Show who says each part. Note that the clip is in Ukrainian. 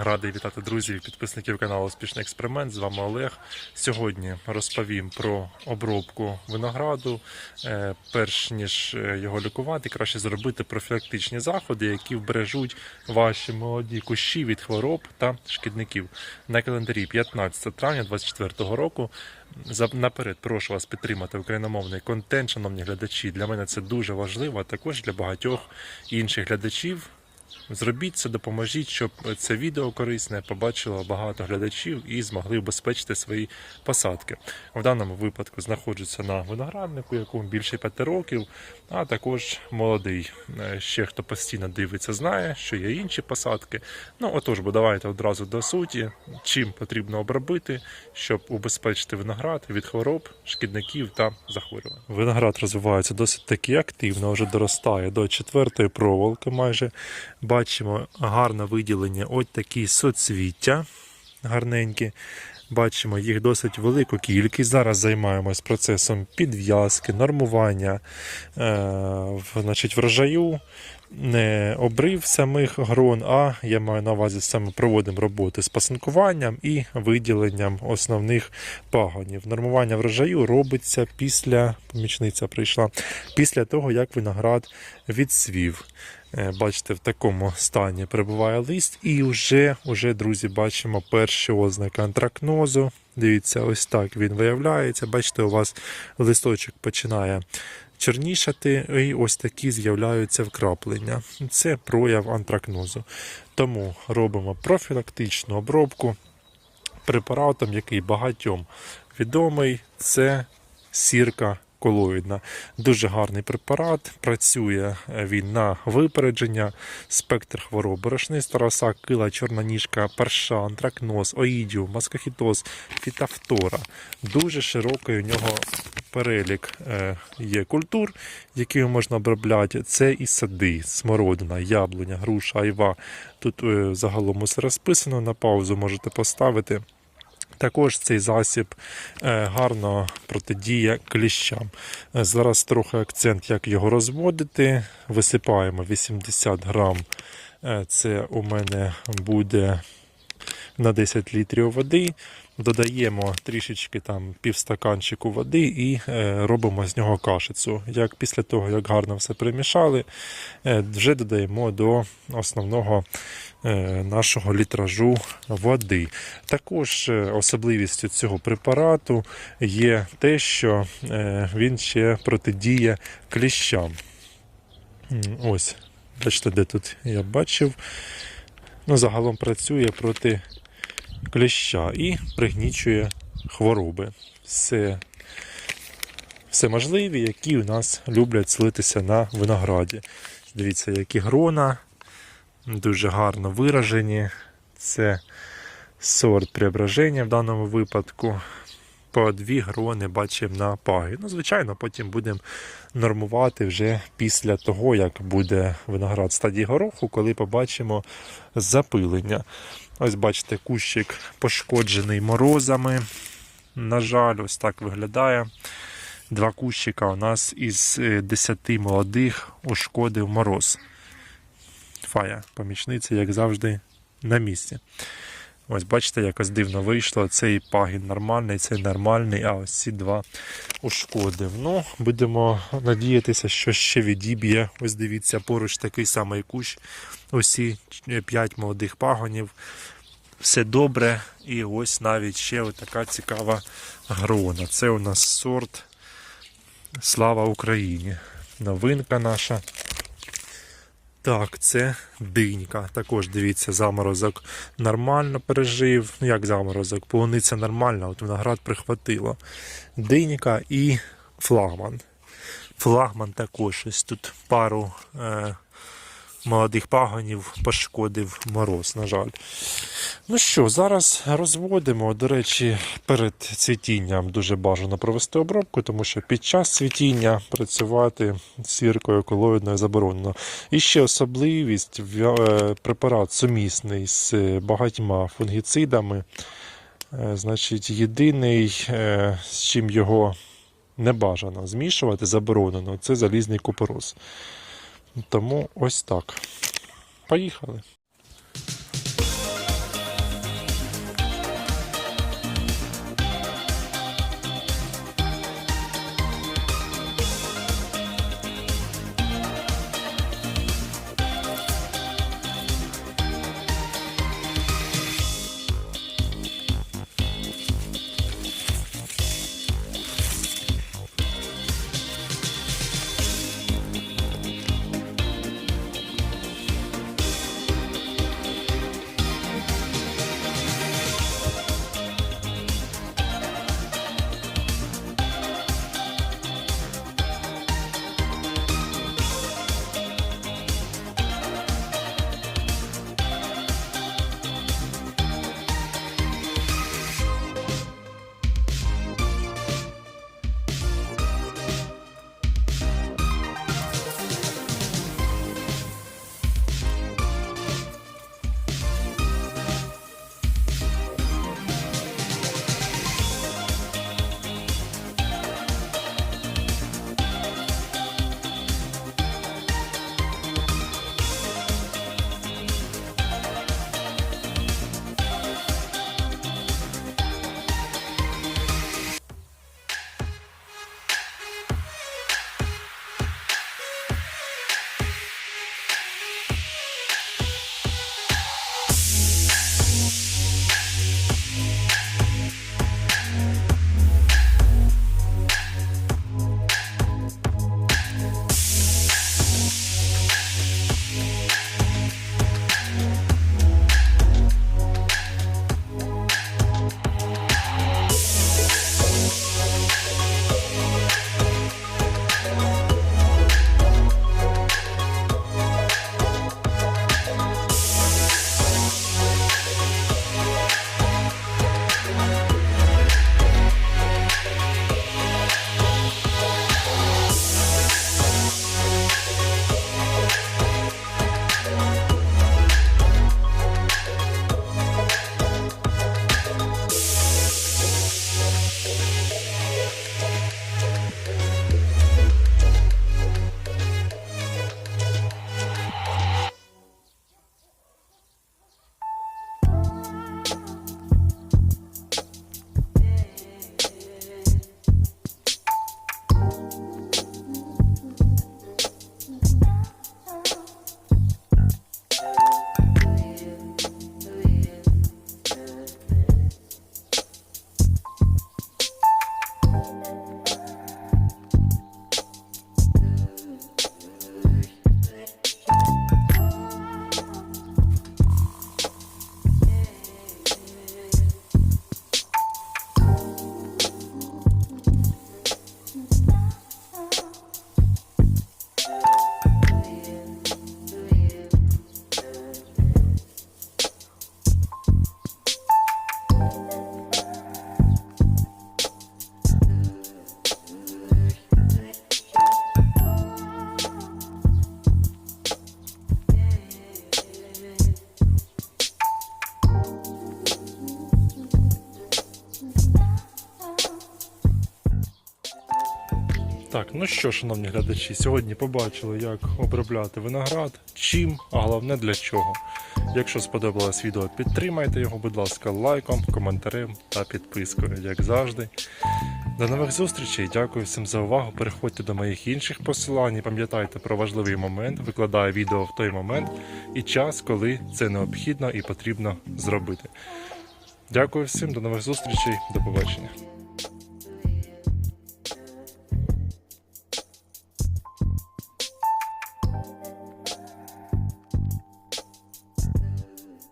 Speaker 1: Радий вітати друзів і підписників каналу Успішний експеримент. З вами Олег. Сьогодні розповім про обробку винограду. Е, Перш ніж е, його лікувати, краще зробити профілактичні заходи, які вбережуть ваші молоді кущі від хвороб та шкідників. На календарі 15 травня 2024 року. Наперед прошу вас підтримати україномовний контент, шановні глядачі. Для мене це дуже важливо, а також для багатьох інших глядачів. Зробіть це, допоможіть, щоб це відео корисне побачило багато глядачів і змогли убезпечити свої посадки. В даному випадку знаходжуся на винограднику, якому більше 5 років, а також молодий. Е, Ще хто постійно дивиться, знає, що є інші посадки. Ну отож, бо давайте одразу до суті, чим потрібно обробити, щоб убезпечити виноград від хвороб, шкідників та захворювань. Виноград розвивається досить таки активно, вже доростає до четвертої проволоки майже. Бачимо гарне виділення ось такі соцвіття гарненькі. Бачимо їх досить велику кількість. Зараз займаємось процесом підв'язки, нормування е, значить, врожаю, обрив самих грон, а я маю на увазі саме проводимо роботи з пасинкуванням і виділенням основних пагонів. Нормування врожаю робиться після помічниця прийшла після того, як виноград відсвів. Е, Бачите, в такому стані перебуває лист, і вже, вже друзі, бачимо перші ознаки антракнозу. Дивіться, ось так він виявляється. Бачите, у вас листочок починає чорнішати, і ось такі з'являються вкраплення. Це прояв антракнозу. Тому робимо профілактичну обробку препаратом, який багатьом відомий, це сірка колоїдна. Дуже гарний препарат. Працює е, він на випередження, спектр хвороб, борошниста роса, кила, чорна ніжка, парша, антракноз, оїдіум, маскохітоз, фітофтора. Дуже широкий у нього перелік е, є культур, які можна обробляти. Це і сади, смородина, яблуня, груша, айва. Тут е, загалом усе розписано. На паузу можете поставити. Також цей засіб е, гарно протидіє кліщам. Е, Зараз трохи акцент, як його розводити. Висипаємо 80 грам. Е, Це у мене буде на 10 літрів води. Додаємо трішечки там півстаканчику води і е, робимо з нього кашицю. Як після того, як гарно все примішали, е, вже додаємо до основного е, нашого літражу води. Також особливістю цього препарату є те, що він ще протидіє кліщам. Ось, бачите, де тут я бачив. Ну, загалом працює проти кліща і пригнічує хвороби. Все, все можливі, які у нас люблять слитися на винограді. Дивіться, які грона, дуже гарно виражені. Це сорт преображення в даному випадку. По дві грони бачимо на пагі. Ну, звичайно, потім будемо нормувати вже після того, як буде виноград стадії гороху, коли побачимо запилення. Ось бачите, кущик пошкоджений морозами. На жаль, ось так виглядає. Два кущика у нас із е, 10 молодих ушкодив мороз. Фая, помічниця, як завжди, на місці. Ось бачите, якось дивно вийшло. Цей пагін нормальний, цей нормальний, а ось ці два ушкодив. Ну, будемо надіятися, що ще відіб'є. Ось дивіться, поруч такий самий кущ. Усі 5 молодих пагонів. Все добре. І ось навіть ще така цікава грона. Це у нас сорт Слава Україні. Новинка наша. Так, це динька. Також дивіться, заморозок нормально пережив. Ну, як заморозок? Полуниця нормальна, от виноград прихватило. Динька і флагман. Флагман також ось тут пару е, молодих пагонів пошкодив мороз, на жаль. Ну що, зараз розводимо. До речі, перед цвітінням дуже бажано провести обробку, тому що під час цвітіння працювати сіркою колоїдною заборонено. І ще особливість е, препарат сумісний з багатьма фунгіцидами. Е, Значить, єдиний, е, з чим його не бажано змішувати, заборонено, це залізний купорос. Тому ось так. Поїхали. Що, шановні глядачі, сьогодні побачили, як обробляти виноград, чим, а головне для чого. Якщо сподобалось відео, підтримайте його, будь ласка, лайком, коментарем та підпискою, як завжди. До нових зустрічей. Дякую всім за увагу. Переходьте до моїх інших посилань. і Пам'ятайте про важливий момент. Викладаю відео в той момент і час, коли це необхідно і потрібно зробити. Дякую всім, до нових зустрічей, до побачення.